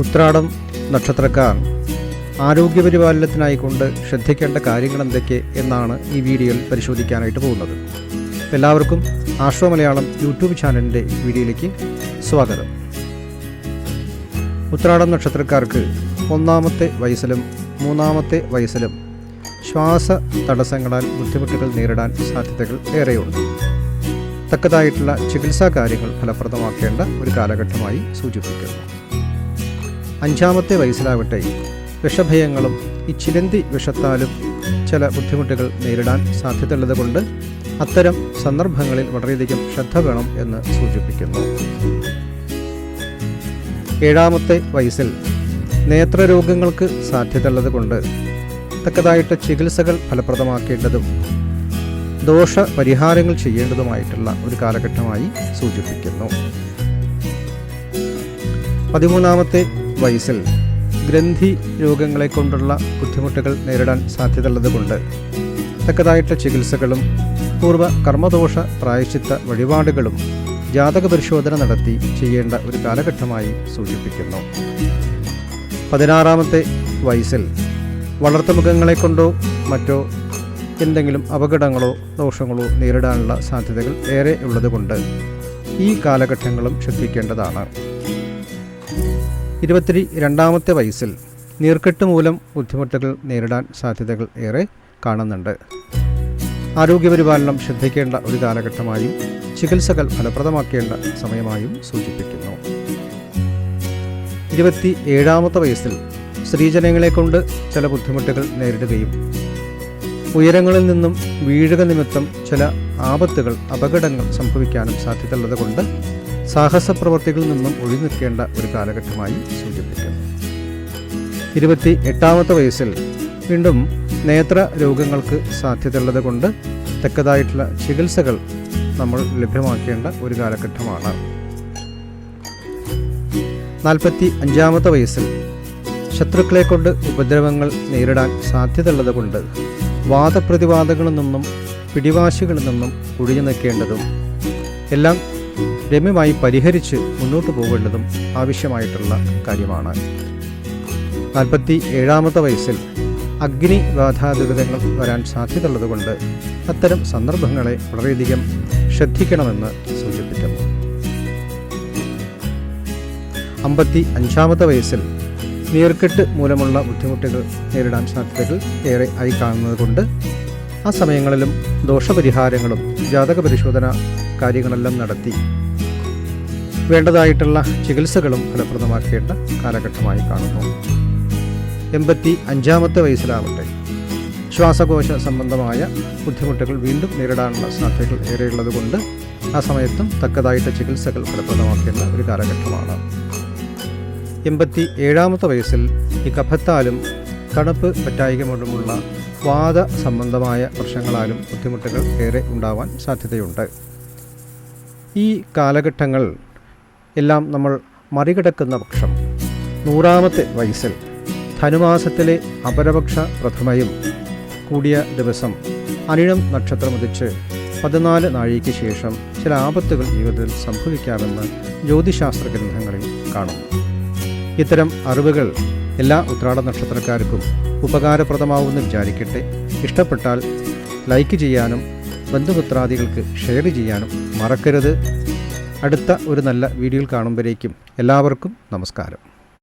ഉത്രാടം നക്ഷത്രക്കാർ ആരോഗ്യപരിപാലനത്തിനായി കൊണ്ട് ശ്രദ്ധിക്കേണ്ട കാര്യങ്ങൾ എന്തൊക്കെ എന്നാണ് ഈ വീഡിയോയിൽ പരിശോധിക്കാനായിട്ട് പോകുന്നത്. എല്ലാവർക്കും ആശ്വ മലയാളം യൂട്യൂബ് ചാനലിന്റെ വീഡിയോയിലേക്ക് സ്വാഗതം. ഉത്രാടം നക്ഷത്രക്കാർക്ക് ഒന്നാമത്തെ വയസ്സിലും മൂന്നാമത്തെ വയസ്സിലും ശ്വാസ തടസ്സങ്ങളാൽ ബുദ്ധിമുട്ടുകൾ നേരിടാൻ സാധ്യതകൾ ഏറെയുണ്ട്. തക്കതായിട്ടുള്ള ചികിത്സാ കാര്യങ്ങൾ ഫലപ്രദമാക്കേണ്ട ഒരു കാലഘട്ടമായി സൂചിപ്പിക്കുന്നു. അഞ്ചാമത്തെ വയസ്സിലാവട്ടെ. വിഷഭയങ്ങളും ഈ ചിലന്തി വിഷത്താലും ചില ബുദ്ധിമുട്ടുകൾ നേരിടാൻ സാധ്യതയുള്ളതുകൊണ്ട് അത്തരം സന്ദർഭങ്ങളിൽ വളരെയധികം ശ്രദ്ധ വേണം എന്ന് സൂചിപ്പിക്കുന്നു. ഏഴാമത്തെ വയസ്സിൽ നേത്രരോഗങ്ങൾക്ക് സാധ്യതയുള്ളത് കൊണ്ട് തക്കതായിട്ട് ചികിത്സകൾ ഫലപ്രദമാക്കേണ്ടതും ദോഷ പരിഹാരങ്ങൾ ചെയ്യേണ്ടതുമായിട്ടുള്ള ഒരു കാലഘട്ടമായി സൂചിപ്പിക്കുന്നു. പതിമൂന്നാമത്തെ വയസ്സിൽ ഗ്രന്ഥി രോഗങ്ങളെ കൊണ്ടുള്ള ബുദ്ധിമുട്ടുകൾ നേരിടാൻ സാധ്യതയുള്ളതുകൊണ്ട് തക്കതായിട്ട് ചികിത്സകളും പൂർവ കർമ്മദോഷ പ്രായശ്ചിത്ത വഴിപാടുകളും ജാതക പരിശോധന നടത്തി ചെയ്യേണ്ട ഒരു കാലഘട്ടമായി സൂചിപ്പിക്കുന്നു. പതിനാറാമത്തെ വയസ്സിൽ വളർത്തുമൃഗങ്ങളെ കൊണ്ടോ മറ്റോ എന്തെങ്കിലും അപകടങ്ങളോ ദോഷങ്ങളോ നേരിടാനുള്ള സാധ്യതകൾ ഏറെ ഉള്ളതുകൊണ്ട് ഈ കാലഘട്ടങ്ങളും ശ്രദ്ധിക്കേണ്ടതാണ്. ഇരുപത്തി രണ്ടാമത്തെ വയസ്സിൽ നീർക്കെട്ട് മൂലം ബുദ്ധിമുട്ടുകൾ നേരിടാൻ സാധ്യതകൾ ഏറെ കാണുന്നുണ്ട്. ആരോഗ്യപരിപാലനം ശ്രദ്ധിക്കേണ്ട ഒരു കാലഘട്ടമായും ചികിത്സകൾ ഫലപ്രദമാക്കേണ്ട സമയമായും സൂചിപ്പിക്കുന്നു. ഇരുപത്തി ഏഴാമത്തെ വയസ്സിൽ സ്ത്രീജനങ്ങളെ കൊണ്ട് ചില ബുദ്ധിമുട്ടുകൾ നേരിടുകയും ഉയരങ്ങളിൽ നിന്നും വീഴുക നിമിത്തം ചില ആപത്തുകൾ അപകടങ്ങൾ സംഭവിക്കാനും സാധ്യതയുള്ളത് കൊണ്ട് സാഹസ പ്രവർത്തികളിൽ നിന്നും ഒഴി നിൽക്കേണ്ട ഒരു കാലഘട്ടമായി സൂചിപ്പിക്കുന്നു. ഇരുപത്തി എട്ടാമത്തെ വയസ്സിൽ വീണ്ടും നേത്ര രോഗങ്ങൾക്ക് സാധ്യതയുള്ളത് കൊണ്ട് തക്കതായിട്ടുള്ള ചികിത്സകൾ നമ്മൾ ലഭ്യമാക്കേണ്ട ഒരു കാലഘട്ടമാണ്. നാൽപ്പത്തി അഞ്ചാമത്തെ വയസ്സിൽ ശത്രുക്കളെ കൊണ്ട് ഉപദ്രവങ്ങൾ നേരിടാൻ സാധ്യതയുള്ളത് കൊണ്ട് വാദപ്രതിവാദങ്ങളിൽ നിന്നും പിടിവാശികളിൽ നിന്നും ഒഴിഞ്ഞു നിൽക്കേണ്ടതും എല്ലാം രമ്യമായി പരിഹരിച്ച് മുന്നോട്ട് പോകേണ്ടതും ആവശ്യമായിട്ടുള്ള കാര്യമാണ്. നാൽപ്പത്തി ഏഴാമത്തെ വയസ്സിൽ അഗ്നി ബാധാദുരിതങ്ങൾ വരാൻ സാധ്യതയുള്ളതുകൊണ്ട് അത്തരം സന്ദർഭങ്ങളെ വളരെയധികം ശ്രദ്ധിക്കണമെന്ന് സൂചിപ്പിക്കുന്നു അമ്പത്തി അഞ്ചാമത്തെ വയസ്സിൽ നീർക്കെട്ട് മൂലമുള്ള ബുദ്ധിമുട്ടുകൾ നേരിടാൻ സാധ്യതകൾ ഏറെ ആയി കാണുന്നതുകൊണ്ട് ആ സമയങ്ങളിലും ദോഷപരിഹാരങ്ങളും ജാതക പരിശോധന കാര്യങ്ങളെല്ലാം നടത്തി വേണ്ടതായിട്ടുള്ള ചികിത്സകളും ഫലപ്രദമാക്കേണ്ട കാലഘട്ടമായി കാണുന്നു. എൺപത്തി അഞ്ചാമത്തെ വയസ്സിലാവട്ടെ. ശ്വാസകോശ സംബന്ധമായ ബുദ്ധിമുട്ടുകൾ വീണ്ടും നേരിടാനുള്ള സാധ്യതകൾ ഏറെയുള്ളതുകൊണ്ട് ആ സമയത്തും തക്കതായിട്ട് ചികിത്സകൾ ഫലപ്രദമാക്കേണ്ട ഒരു കാലഘട്ടമാണ്. എൺപത്തി ഏഴാമത്തെ വയസ്സിൽ ഈ കഫത്താലും തണുപ്പ് പറ്റായിക വാദ സംബന്ധമായ പ്രശ്നങ്ങളാലും ബുദ്ധിമുട്ടുകൾ ഏറെ ഉണ്ടാവാൻ സാധ്യതയുണ്ട്. ഈ കാലഘട്ടങ്ങൾ എല്ലാം നമ്മൾ മറികടക്കുന്ന പക്ഷം. നൂറാമത്തെ വയസ്സിൽ ധനുമാസത്തിലെ അപരപക്ഷ പ്രഥമയും കൂടിയ ദിവസം അനിഴം നക്ഷത്രമുദിച്ച് പതിനാല് നാഴിക്ക് ശേഷം ചില ആപത്തുകൾ ജീവിതത്തിൽ സംഭവിക്കാമെന്ന് ജ്യോതിശാസ്ത്ര ഗ്രന്ഥങ്ങളിൽ കാണുന്നു. ഇത്തരം അറിവുകൾ എല്ലാ ഉത്രാട നക്ഷത്രക്കാർക്കും ഉപകാരപ്രദമാവുമെന്ന് വിചാരിക്കട്ടെ. ഇഷ്ടപ്പെട്ടാൽ ലൈക്ക് ചെയ്യാനും ബന്ധുപുത്രാദികൾക്ക് ഷെയർ ചെയ്യാനും മറക്കരുത്. അടുത്ത ഒരു നല്ല വീഡിയോയിൽ കാണുമ്പോഴേക്കും എല്ലാവർക്കും നമസ്കാരം.